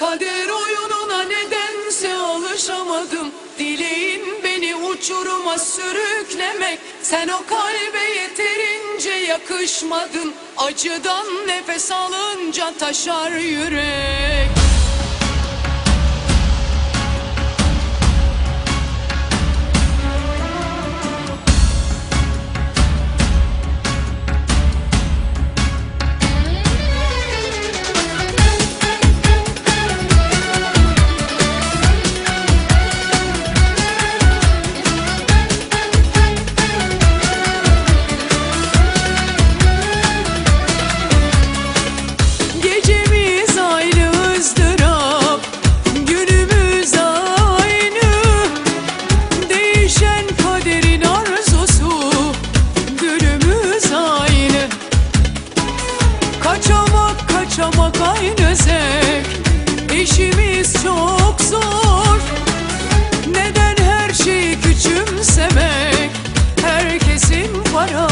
Kader oyununa nedense alışamadım. Dileğin beni uçuruma sürüklemek. Sen o kalbe yeterince yakışmadın. Acıdan nefes alınca taşar yürek para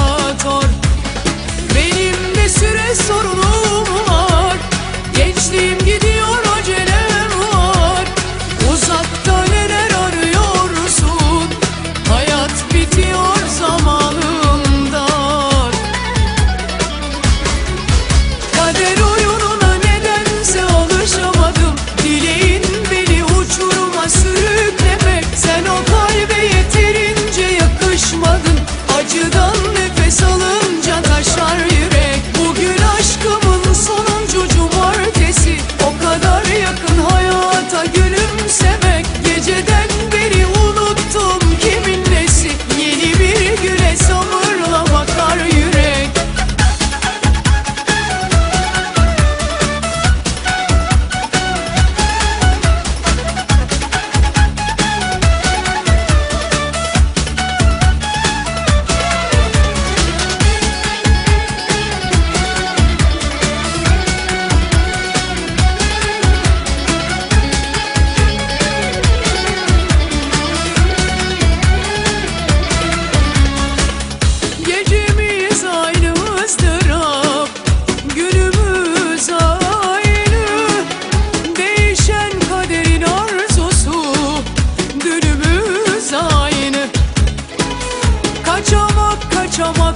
mucho amor.